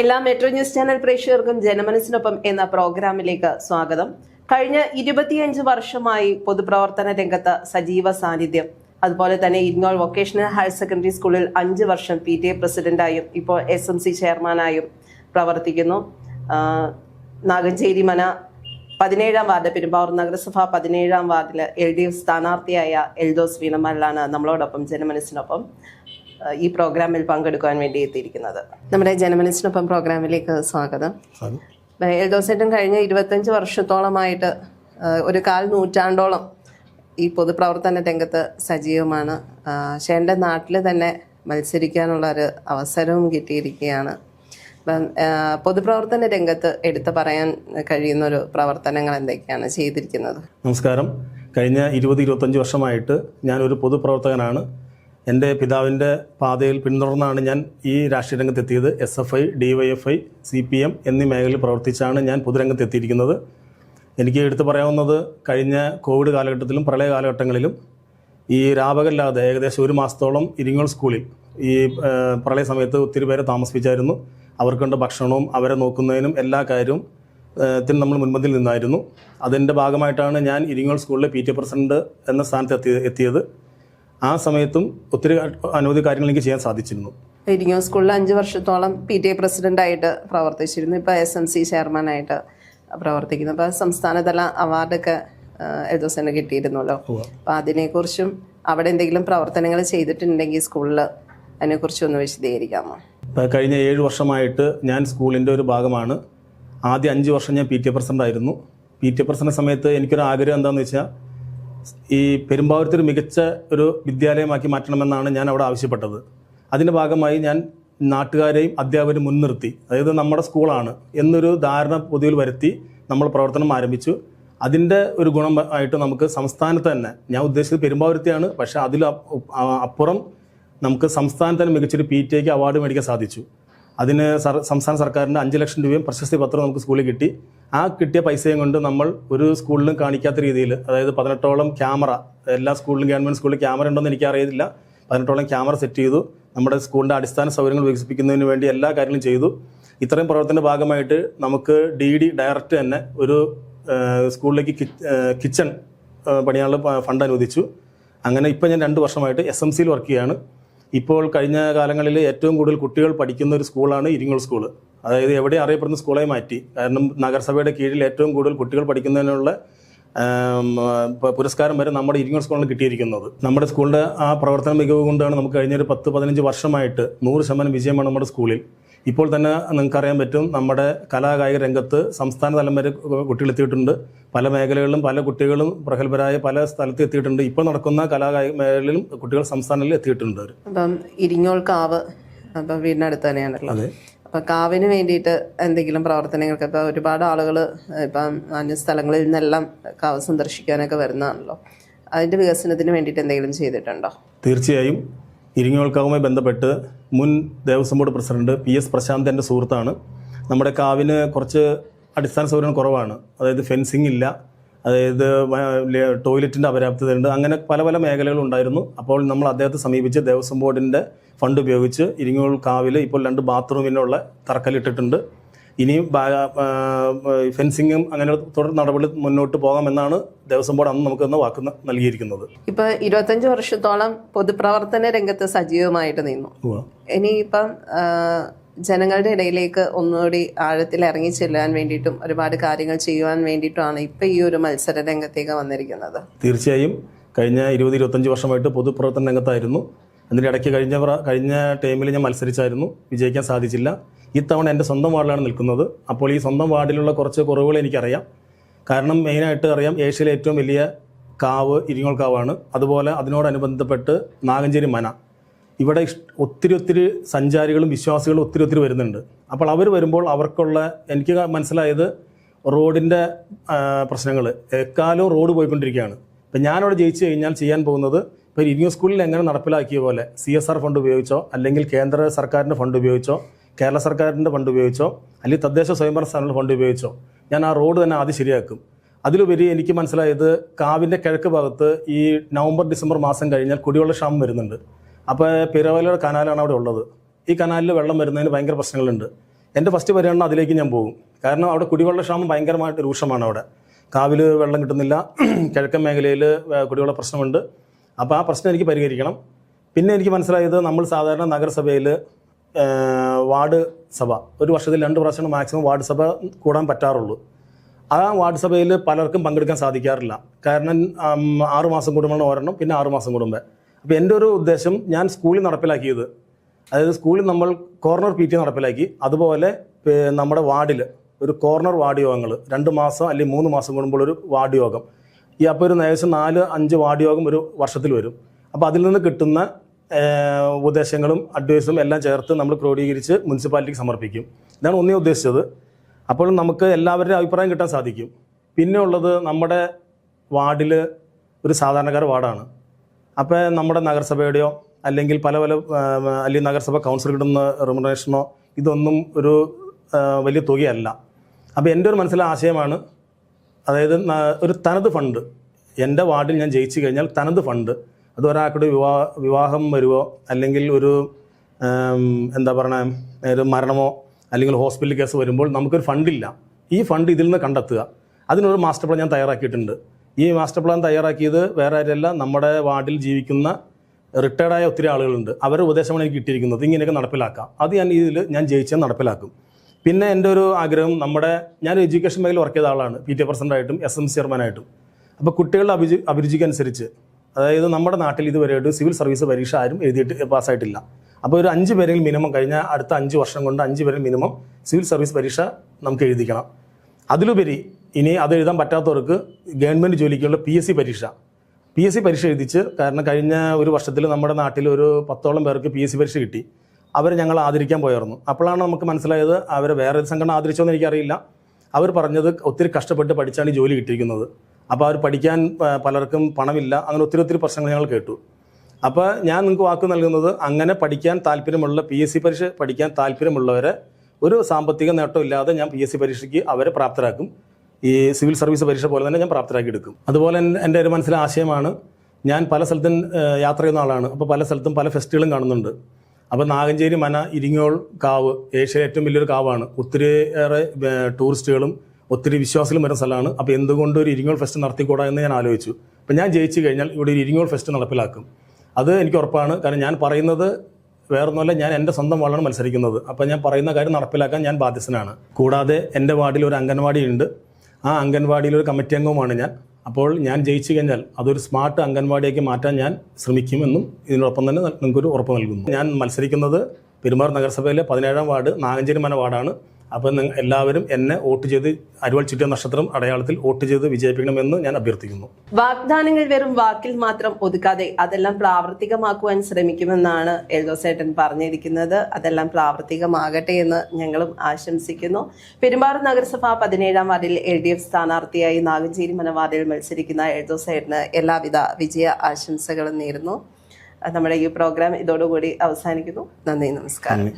എല്ലാ metro news channel പ്രേക്ഷകർക്കും ജനമനസ്സിനൊപ്പം എന്ന പ്രോഗ്രാമിലേക്ക് സ്വാഗതം. കഴിഞ്ഞ ഇരുപത്തിയഞ്ച് വർഷമായി പൊതുപ്രവർത്തന രംഗത്ത് സജീവ സാന്നിധ്യം. അതുപോലെ തന്നെ ഇരിങ്ങോൾ വൊക്കേഷണൽ ഹയർ സെക്കൻഡറി സ്കൂളിൽ അഞ്ച് വർഷം പി ടി എ പ്രസിഡന്റായും ഇപ്പോൾ എസ് എം സി ചെയർമാനായും പ്രവർത്തിക്കുന്നു. നാഗഞ്ചേരി മന പതിനേഴാം വാർഡ് പെരുമ്പാവൂർ നഗരസഭ പതിനേഴാം വാർഡിൽ എൽ ഡി എഫ് സ്ഥാനാർത്ഥിയായ എൽദോസ് വീണമല്ലാണ് നമ്മളോടൊപ്പം ജനമനസ്സിനൊപ്പം. ഈ പ്രോഗ്രാമിൽ പങ്കെടുക്കാൻ വേണ്ടി എത്തിയിരിക്കുന്നത്. നമ്മുടെ ജനമനസ്സിനൊപ്പം പ്രോഗ്രാമിലേക്ക് സ്വാഗതം. എൽദോസേട്ടൻ കഴിഞ്ഞ ഇരുപത്തഞ്ച് വർഷത്തോളമായിട്ട് ഒരു കാൽ നൂറ്റാണ്ടോളം ഈ പൊതുപ്രവർത്തന രംഗത്ത് സജീവമാണ്. ഷേന്റെ നാട്ടിൽ തന്നെ മത്സരിക്കാനുള്ള ഒരു അവസരവും കിട്ടിയിരിക്കുകയാണ്. അപ്പം പൊതുപ്രവർത്തന രംഗത്ത് എടുത്തു പറയാൻ കഴിയുന്ന ഒരു പ്രവർത്തനങ്ങൾ എന്തൊക്കെയാണ് ചെയ്തിരിക്കുന്നത്? നമസ്കാരം. കഴിഞ്ഞ ഇരുപത് ഇരുപത്തഞ്ച് വർഷമായിട്ട് ഞാനൊരു പൊതുപ്രവർത്തകനാണ്. എന്റെ പിതാവിന്റെ പാതയിൽ പിന്തുടർന്നാണ് ഞാൻ ഈ രാഷ്ട്രീയ രംഗത്തെത്തിയത് S F I D Y F I C P M എന്നീ മേഖലയിൽ പ്രവർത്തിച്ചാണ് ഞാൻ പൊതുരംഗത്തെത്തിയിരിക്കുന്നത്. എനിക്ക് എടുത്തു പറയാവുന്നത് കഴിഞ്ഞ കോവിഡ് കാലഘട്ടത്തിലും പ്രളയ കാലഘട്ടങ്ങളിലും ഈ രാപകല്ലാതെ ഏകദേശം ഒരു മാസത്തോളം ഇരിങ്ങോൾ സ്കൂളിൽ ഈ പ്രളയ സമയത്ത് ഒത്തിരി പേരെ താമസിപ്പിച്ചായിരുന്നു. അവർക്കുണ്ട് ഭക്ഷണവും അവരെ നോക്കുന്നതിനും എല്ലാ കാര്യവും ത്തിന് നമ്മൾ മുൻപന്തിൽ നിന്നായിരുന്നു. അതിന്റെ ഭാഗമായിട്ടാണ് ഞാൻ ഇരിങ്ങോൾ സ്കൂളിലെ പി ടി പ്രസിഡന്റ് എന്ന സ്ഥാനത്ത് എത്തി എത്തിയത്. ആ സമയത്തും ഒത്തിരി അനവധി കാര്യങ്ങൾ എനിക്ക് ചെയ്യാൻ സാധിച്ചിരുന്നു. ഇരിങ്ങോ സ്കൂളിൽ അഞ്ച് വർഷത്തോളം പി ടി എ പ്രസിഡന്റായിട്ട് പ്രവർത്തിച്ചിരുന്നു. ഇപ്പോൾ എസ് എം സി ചെയർമാനായിട്ട് പ്രവർത്തിക്കുന്നു. അപ്പോൾ സംസ്ഥാനതല അവാർഡൊക്കെ എൽദോസന് കിട്ടിയിരുന്നല്ലോ. അപ്പോൾ അതിനെക്കുറിച്ചും അവിടെ എന്തെങ്കിലും പ്രവർത്തനങ്ങൾ ചെയ്തിട്ടുണ്ടെങ്കിൽ സ്കൂളിൽ അതിനെക്കുറിച്ച് ഒന്ന് വിശദീകരിക്കാമോ? ഇപ്പോൾ കഴിഞ്ഞ ഏഴ് വർഷമായിട്ട് ഞാൻ സ്കൂളിന്റെ ഒരു ഭാഗമാണ്. ആദ്യ അഞ്ച് വർഷം ഞാൻ പി ടി എ പ്രസിഡന്റ് ആയിരുന്നു പി ടി എ പ്രസിഡന്റ് സമയത്ത് എനിക്കൊരു ആഗ്രഹം എന്താണെന്ന് വെച്ചാൽ ഈ പെരുമ്പാവൂരത്തിൽ മികച്ച ഒരു വിദ്യാലയമാക്കി മാറ്റണമെന്നാണ് ഞാൻ അവിടെ ആവശ്യപ്പെട്ടത്. അതിന്റെ ഭാഗമായി ഞാൻ നാട്ടുകാരെയും അധ്യാപകരെയും മുൻനിർത്തി. അതായത് നമ്മുടെ സ്കൂളാണ് എന്നൊരു ധാരണ പൊതുവിൽ വരുത്തി നമ്മൾ പ്രവർത്തനം ആരംഭിച്ചു. അതിന്റെ ഒരു ഗുണം ആയിട്ട് നമുക്ക് സംസ്ഥാനത്ത് തന്നെ ഞാൻ ഉദ്ദേശിച്ചത് പെരുമ്പാവൂരത്തെയാണ് പക്ഷേ അതിൽ അപ്പുറം നമുക്ക് സംസ്ഥാനത്ത് തന്നെ മികച്ചൊരു പി ടി എക്ക് അവാർഡ് മേടിക്കാൻ സാധിച്ചു. അതിന് സംസ്ഥാന സർക്കാരിന്റെ അഞ്ച് ലക്ഷം രൂപയും പ്രശസ്തി പത്രം നമുക്ക് സ്കൂളിൽ കിട്ടി. ആ കിട്ടിയ പൈസയും കൊണ്ട് നമ്മൾ ഒരു സ്കൂളിലും കാണിക്കാത്ത രീതിയിൽ അതായത് പതിനെട്ടോളം ക്യാമറ എല്ലാ സ്കൂളിലും ഗവൺമെന്റ് സ്കൂളിൽ ക്യാമറ ഉണ്ടോയെന്ന് എനിക്കറിയില്ല പതിനെട്ടോളം ക്യാമറ സെറ്റ് ചെയ്തു. നമ്മുടെ സ്കൂളിന്റെ അടിസ്ഥാന സൗകര്യങ്ങൾ വികസിപ്പിക്കുന്നതിന് വേണ്ടി എല്ലാ കാര്യങ്ങളും ചെയ്തു. ഇത്രയും പ്രവർത്തനത്തിന്റെ ഭാഗമായിട്ട് നമുക്ക് ഡി ഡി ഡയറക്റ്റ് തന്നെ ഒരു സ്കൂളിലേക്ക് കിച്ചൺ പണിയാനുള്ള ഫണ്ട് അനുവദിച്ചു. അങ്ങനെ ഇപ്പം ഞാൻ രണ്ട് വർഷമായിട്ട് എസ് എം സിയിൽ വർക്ക് ചെയ്യാണ് ഇപ്പോൾ കഴിഞ്ഞ കാലങ്ങളിൽ ഏറ്റവും കൂടുതൽ കുട്ടികൾ പഠിക്കുന്ന ഒരു സ്കൂളാണ് ഇരിങ്ങോൾ സ്കൂൾ. അതായത് എവിടെ അറിയപ്പെടുന്ന സ്കൂളായി മാറ്റി. കാരണം നഗരസഭയുടെ കീഴിൽ ഏറ്റവും കൂടുതൽ കുട്ടികൾ പഠിക്കുന്നതിനുള്ള പുരസ്കാരം വരെ നമ്മുടെ ഇരിങ്ങോൾ സ്കൂളിന് കിട്ടിയിരിക്കുന്നത്. നമ്മുടെ സ്കൂളിന്റെ ആ പ്രവർത്തന മികവ് കൊണ്ടാണ് നമുക്ക് കഴിഞ്ഞൊരു പത്ത് പതിനഞ്ച് വർഷമായിട്ട് നൂറ് ശതമാനം വിജയമാണ് നമ്മുടെ സ്കൂളിൽ. ഇപ്പോൾ തന്നെ നിങ്ങൾക്കറിയാൻ പറ്റും നമ്മുടെ കലാകായിക രംഗത്ത് സംസ്ഥാന തലം വരെ കുട്ടികൾ എത്തിയിട്ടുണ്ട്. പല മേഖലകളിലും പല കുട്ടികളും പ്രഗത്ഭരായ പല സ്ഥലത്ത് എത്തിയിട്ടുണ്ട്. ഇപ്പോൾ നടക്കുന്ന കലാകായിക മേഖലയിലും കുട്ടികൾ സംസ്ഥാനങ്ങളിൽ എത്തിയിട്ടുണ്ട് അപ്പം ഇരിങ്ങോൾ കാവ് അപ്പം വീടിനടുത്ത് തന്നെയാണല്ലോ അതെ. അപ്പം കാവിന് വേണ്ടിയിട്ട് എന്തെങ്കിലും പ്രവർത്തനങ്ങൾക്ക് ഇപ്പം ഒരുപാട് ആളുകൾ ഇപ്പം അന്യ സ്ഥലങ്ങളിൽ നിന്നെല്ലാം കാവ് സന്ദർശിക്കാനൊക്കെ വരുന്നതാണല്ലോ. അതിന്റെ വികസനത്തിന് വേണ്ടിയിട്ട് എന്തെങ്കിലും ചെയ്തിട്ടുണ്ടോ? തീർച്ചയായും. ഇരിങ്ങോൾക്കാവുമായി ബന്ധപ്പെട്ട് മുൻ Devaswom board president P S Prashanth എന്റെ സുഹൃത്താണ്. നമ്മുടെ കാവിന് കുറച്ച് അടിസ്ഥാന സൗകര്യം കുറവാണ്. അതായത് ഫെൻസിങ് ഇല്ല. അതായത് ടോയ്ലറ്റിന്റെ അപര്യാപ്തതയുണ്ട്. അങ്ങനെ പല പല മേഖലകളുണ്ടായിരുന്നു അപ്പോൾ നമ്മൾ അദ്ദേഹത്തെ സമീപിച്ച് ദേവസ്വം ബോർഡിന്റെ ഫണ്ട് ഉപയോഗിച്ച് ഇരിങ്ങോൾ കാവിൽ ഇപ്പോൾ രണ്ട് ബാത്റൂമിനുള്ള തറക്കല്ലിട്ടിട്ടുണ്ട്. ഇനിയും ഫെൻസിങ്ങും അങ്ങനെ തുടർ നടപടി മുന്നോട്ട് പോകാമെന്നാണ് ദേവസ്വം ബോർഡ് അന്ന് നമുക്ക് വാക്ക് നൽകിയിരിക്കുന്നത്. ഇപ്പൊ ഇരുപത്തഞ്ച് വർഷത്തോളം പൊതുപ്രവർത്തന രംഗത്ത് സജീവമായിട്ട് നിന്നു. ഇനി ഇനിയിപ്പം ജനങ്ങളുടെ ഇടയിലേക്ക് ഒന്നുകൂടി ആഴത്തിൽ ഇറങ്ങി ചെല്ലാൻ വേണ്ടിയിട്ടും ഒരുപാട് കാര്യങ്ങൾ ചെയ്യുവാൻ വേണ്ടിയിട്ടുമാണ് ഇപ്പം ഈ ഒരു മത്സര രംഗത്തേക്ക് വന്നിരിക്കുന്നത്. തീർച്ചയായും കഴിഞ്ഞ ഇരുപത് ഇരുപത്തഞ്ച് വർഷമായിട്ട് പൊതുപ്രവർത്തന രംഗത്തായിരുന്നു. അതിന്റെ ഇടയ്ക്ക് കഴിഞ്ഞ കഴിഞ്ഞ ടൈമിൽ ഞാൻ മത്സരിച്ചായിരുന്നു. വിജയിക്കാൻ സാധിച്ചില്ല. ഇത്തവണ എന്റെ സ്വന്തം വാർഡിലാണ് നിൽക്കുന്നത്. അപ്പോൾ ഈ സ്വന്തം വാർഡിലുള്ള കുറച്ച് കുറവുകൾ എനിക്കറിയാം. കാരണം മെയിനായിട്ട് അറിയാം ഏഷ്യയിലെ ഏറ്റവും വലിയ കാവ് ഇരിങ്ങോൾ കാവാണ്. അതുപോലെ അതിനോടനുബന്ധപ്പെട്ട് നാഗഞ്ചേരി മന. ഇവിടെ ഒത്തിരി ഒത്തിരി സഞ്ചാരികളും വിശ്വാസികളും ഒത്തിരി ഒത്തിരി വരുന്നുണ്ട്. അപ്പോൾ അവർ വരുമ്പോൾ അവർക്കുള്ള എനിക്ക് മനസ്സിലായത് റോഡിന്റെ പ്രശ്നങ്ങൾ. എക്കാലവും റോഡ് പോയിക്കൊണ്ടിരിക്കുകയാണ്. ഇപ്പം ഞാനവിടെ ജയിച്ചു കഴിഞ്ഞാൽ ചെയ്യാൻ പോകുന്നത് ഇപ്പോൾ ഇരിങ്ങോ സ്കൂളിൽ എങ്ങനെ നടപ്പിലാക്കിയ പോലെ സി എസ് ആർ ഫണ്ട് ഉപയോഗിച്ചോ അല്ലെങ്കിൽ കേന്ദ്ര സർക്കാരിന്റെ ഫണ്ട് ഉപയോഗിച്ചോ കേരള സർക്കാരിന്റെ ഫണ്ട് ഉപയോഗിച്ചോ? അല്ലെങ്കിൽ തദ്ദേശ സ്വയംഭരണ സ്ഥാപനങ്ങളുടെ ഫണ്ട് ഉപയോഗിച്ചോ? ഞാൻ ആ റോഡ് തന്നെ ആദ്യം ശരിയാക്കും. അതിലുപരി എനിക്ക് മനസ്സിലായത് കാവിന്റെ കിഴക്ക് ഭാഗത്ത് ഈ നവംബർ ഡിസംബർ മാസം കഴിഞ്ഞാൽ കുടിവെള്ള ക്ഷാമം വരുന്നുണ്ട്. അപ്പോൾ പിറവലയുടെ കനാലാണ് അവിടെ ഉള്ളത്. ഈ കനാലിൽ വെള്ളം വരുന്നതിന് ഭയങ്കര പ്രശ്നങ്ങളുണ്ട്. എന്റെ ഫസ്റ്റ് പരിഗണന അതിലേക്ക് ഞാൻ പോകും. കാരണം അവിടെ കുടിവെള്ള ക്ഷാമം ഭയങ്കരമായിട്ട് രൂക്ഷമാണ് അവിടെ. കാവിൽ വെള്ളം കിട്ടുന്നില്ല കിഴക്കൻ മേഖലയിൽ കുടിവെള്ള പ്രശ്നമുണ്ട്. അപ്പോൾ ആ പ്രശ്നം എനിക്ക് പരിഹരിക്കണം. പിന്നെ എനിക്ക് മനസ്സിലായത് നമ്മൾ സാധാരണ നഗരസഭയിൽ വാർഡ് സഭ. ഒരു വർഷത്തിൽ രണ്ട് പ്രാവശ്യമാണ് മാക്സിമം വാർഡ് സഭ കൂടാൻ പറ്റാറുള്ളൂ. ആ വാർഡ് സഭയിൽ പലർക്കും പങ്കെടുക്കാൻ സാധിക്കാറില്ല. കാരണം ആറു മാസം കൂടുമ്പോൾ ഒരെണ്ണം പിന്നെ ആറ് മാസം കൂടുമ്പോൾ അപ്പോൾ എന്റെ ഒരു ഉദ്ദേശം ഞാൻ സ്കൂളിൽ നടപ്പിലാക്കിയത്. അതായത് സ്കൂളിൽ നമ്മൾ കോർണർ പി ടി നടപ്പിലാക്കി. അതുപോലെ നമ്മുടെ വാർഡിൽ ഒരു കോർണർ വാർഡ് യോഗങ്ങൾ രണ്ട് മാസം അല്ലെങ്കിൽ മൂന്ന് മാസം കൂടുമ്പോൾ ഒരു വാർഡ് യോഗം. ഈ അപ്പോൾ ഒരു ഏകദേശം നാല് അഞ്ച് വാർഡ് യോഗം ഒരു വർഷത്തിൽ വരും. അപ്പോൾ അതിൽ നിന്ന് കിട്ടുന്ന ഉപദേശങ്ങളും അഡ്വൈസും എല്ലാം ചേർത്ത് നമ്മൾ ക്രോഡീകരിച്ച് മുനിസിപ്പാലിറ്റിക്ക് സമർപ്പിക്കും. ഇതാണ് ഒന്നേ ഉദ്ദേശിച്ചത്. അപ്പോൾ നമുക്ക് എല്ലാവരുടെയും അഭിപ്രായം കിട്ടാൻ സാധിക്കും. പിന്നെ ഉള്ളത് നമ്മുടെ വാർഡിൽ ഒരു സാധാരണക്കാർ വാർഡാണ്. അപ്പോൾ നമ്മുടെ നഗരസഭയുടെയോ അല്ലെങ്കിൽ പല പല അല്ലെങ്കിൽ നഗരസഭ കൗൺസിൽ കിട്ടുന്ന റെമുനറേഷനോ ഇതൊന്നും ഒരു വലിയ തുകയല്ല. അപ്പോൾ എന്റെ ഒരു മനസ്സിലെ ആശയമാണ് അതായത് ഒരു തനത് ഫണ്ട്. എന്റെ വാർഡിൽ ഞാൻ ജയിച്ചു കഴിഞ്ഞാൽ തനത് ഫണ്ട്. അത് ഒരാൾക്കൊരു വിവാഹ വിവാഹം വരുവോ? അല്ലെങ്കിൽ ഒരു എന്താ പറയുക ഒരു മരണമോ അല്ലെങ്കിൽ ഹോസ്പിറ്റൽ കേസ് വരുമ്പോൾ നമുക്കൊരു ഫണ്ടില്ല. ഈ ഫണ്ട് ഇതിൽ നിന്ന് കണ്ടെത്തുക. അതിനൊരു മാസ്റ്റർ പ്ലാൻ ഞാൻ തയ്യാറാക്കിയിട്ടുണ്ട്. ഈ മാസ്റ്റർ പ്ലാൻ തയ്യാറാക്കിയത് വേറെ ആരല്ല നമ്മുടെ വാർഡിൽ ജീവിക്കുന്ന റിട്ടയർഡായ ഒത്തിരി ആളുകളുണ്ട്. അവരുടെ ഉപദേശമാണ് എനിക്ക് കിട്ടിയിരിക്കുന്നത്. ഇങ്ങനെയൊക്കെ നടപ്പിലാക്കാം. അത് ഞാൻ ഇതിൽ ഞാൻ ജയിച്ചാൽ നടപ്പിലാക്കും. പിന്നെ എന്റെ ഒരു ആഗ്രഹം നമ്മുടെ ഞാൻ എഡ്യൂക്കേഷൻ മേഖല വർക്ക് ചെയ്ത ആളാണ്. പി ടി എ പ്രസിഡന്റായിട്ടും എസ് എം ചെയർമാനായിട്ടും. അപ്പോൾ കുട്ടികളുടെ അഭിരുചി അഭിരുചിക്കനുസരിച്ച് അതായത് നമ്മുടെ നാട്ടിൽ ഇതുവരെയായിട്ട് സിവിൽ സർവീസ് പരീക്ഷ ആരും എഴുതിയിട്ട് പാസ്സായിട്ടില്ല. അപ്പോൾ ഒരു അഞ്ച് പേരെങ്കിലും മിനിമം കഴിഞ്ഞ അടുത്ത അഞ്ച് വർഷം കൊണ്ട് അഞ്ച് പേരിൽ മിനിമം സിവിൽ സർവീസ് പരീക്ഷ നമുക്ക് എഴുതിക്കണം. അതിലുപരി ഇനി അത് എഴുതാൻ പറ്റാത്തവർക്ക് ഗവൺമെന്റ് ജോലിക്കുള്ള പി എസ് സി പരീക്ഷ. പി എസ് സി പരീക്ഷ എഴുതിച്ച് കാരണം കഴിഞ്ഞ ഒരു വർഷത്തിൽ നമ്മുടെ നാട്ടിൽ ഒരു പത്തോളം പേർക്ക് പി എസ് സി പരീക്ഷ കിട്ടി. അവരെ ഞങ്ങൾ ആദരിക്കാൻ പോയായിരുന്നു. അപ്പോഴാണ് നമുക്ക് മനസ്സിലായത് അവരെ വേറെ സംഘടന ആദരിച്ചോ എന്ന് എനിക്കറിയില്ല. അവർ പറഞ്ഞത് ഒത്തിരി കഷ്ടപ്പെട്ട് പഠിച്ചാണ് ഈ ജോലി കിട്ടിയിരിക്കുന്നത്. അപ്പോൾ അവർ പഠിക്കാൻ പലർക്കും പണമില്ല. അങ്ങനെ ഒത്തിരി ഒത്തിരി പ്രശ്നങ്ങൾ ഞങ്ങൾ കേട്ടു. അപ്പോൾ ഞാൻ നിങ്ങൾക്ക് വാക്ക് നൽകുന്നത് അങ്ങനെ പഠിക്കാൻ താല്പര്യമുള്ള പി എസ് സി പരീക്ഷ പഠിക്കാൻ താല്പര്യമുള്ളവരെ ഒരു സാമ്പത്തിക നേട്ടമില്ലാതെ ഞാൻ പി എസ് സി പരീക്ഷയ്ക്ക് അവരെ പ്രാപ്തരാക്കും. ഈ സിവിൽ സർവീസ് പരീക്ഷ പോലെ തന്നെ ഞാൻ പ്രാപ്തരാക്കി എടുക്കും. അതുപോലെ എൻ- എന്റെ ഒരു മനസ്സിലെ ആശയമാണ് ഞാൻ പല സ്ഥലത്തും യാത്ര ചെയ്യുന്ന ആളാണ്. അപ്പോൾ പല സ്ഥലത്തും പല ഫെസ്റ്റുകളും കാണുന്നുണ്ട്. അപ്പോൾ നാഗഞ്ചേരി മന ഇരിങ്ങോൾ കാവ് ഏഷ്യയിലെ ഏറ്റവും വലിയൊരു കാവാണ്. ഒത്തിരിയേറെ ടൂറിസ്റ്റുകളും ഒത്തിരി വിശ്വാസികൾ വരുന്ന സ്ഥലമാണ്. അപ്പോൾ എന്തുകൊണ്ട് ഒരു ഇരിങ്ങോൾ ഫെസ്റ്റ് നടത്തിക്കൂടാ എന്ന് ഞാൻ ആലോചിച്ചു. അപ്പോൾ ഞാൻ ജയിച്ചു കഴിഞ്ഞാൽ ഇവിടെ ഒരു ഇരിങ്ങോൾ ഫെസ്റ്റ് നടപ്പിലാക്കും. അത് എനിക്ക് ഉറപ്പാണ്. കാരണം ഞാൻ പറയുന്നത് വേറൊന്നുമല്ല ഞാൻ എന്റെ സ്വന്തം വാളാണ് മത്സരിക്കുന്നത്. അപ്പോൾ ഞാൻ പറയുന്ന കാര്യം നടപ്പിലാക്കാൻ ഞാൻ ബാധ്യസ്ഥനാണ്. കൂടാതെ എന്റെ വാർഡിൽ ഒരു അംഗൻവാടി ഉണ്ട്. ആ അംഗൻവാടിയിൽ ഒരു കമ്മിറ്റി അംഗവുമാണ് ഞാൻ. അപ്പോൾ ഞാൻ ജയിച്ചു കഴിഞ്ഞാൽ അതൊരു സ്മാർട്ട് അംഗൻവാടിയാക്കി മാറ്റാൻ ഞാൻ ശ്രമിക്കുമെന്നും ഇതിനോടൊപ്പം തന്നെ നിങ്ങൾക്കൊരു ഉറപ്പ് നൽകുന്നു. ഞാൻ മത്സരിക്കുന്നത് പെരുമാർ നഗരസഭയിലെ പതിനേഴാം വാർഡ് നാഗഞ്ചേരി മന വാർഡാണ്. നിങ്ങൾ എല്ലാവരും എന്നെ വോട്ട് ചെയ്ത് അരുവാൾ ചുറ്റിയ നക്ഷത്രം അടയാളത്തിൽ വോട്ട് ചെയ്ത് വിജയിപ്പിക്കണമെന്ന് ഞാൻ അഭ്യർത്ഥിക്കുന്നു. വാഗ്ദാനങ്ങൾ വെറും വാക്കിൽ മാത്രം ഒതുക്കാതെ അതെല്ലാം പ്രാവർത്തികമാക്കുവാൻ ശ്രമിക്കുമെന്നാണ് എൽദോസേട്ടൻ പറഞ്ഞിരിക്കുന്നത്. അതെല്ലാം പ്രാവർത്തികമാകട്ടെ എന്ന് ഞങ്ങളും ആശംസിക്കുന്നു. പെരുമ്പാറ നഗരസഭ പതിനേഴാം വാർഡിൽ എൽ ഡി എഫ് സ്ഥാനാർത്ഥിയായി നാഗഞ്ചേരി മനവാർഡിൽ മത്സരിക്കുന്ന എൽദോസേട്ടന് എല്ലാവിധ വിജയ ആശംസകളും നേരുന്നു. നമ്മുടെ ഈ പ്രോഗ്രാം ഇതോടുകൂടി അവസാനിക്കുന്നു. നന്ദി നമസ്കാരം.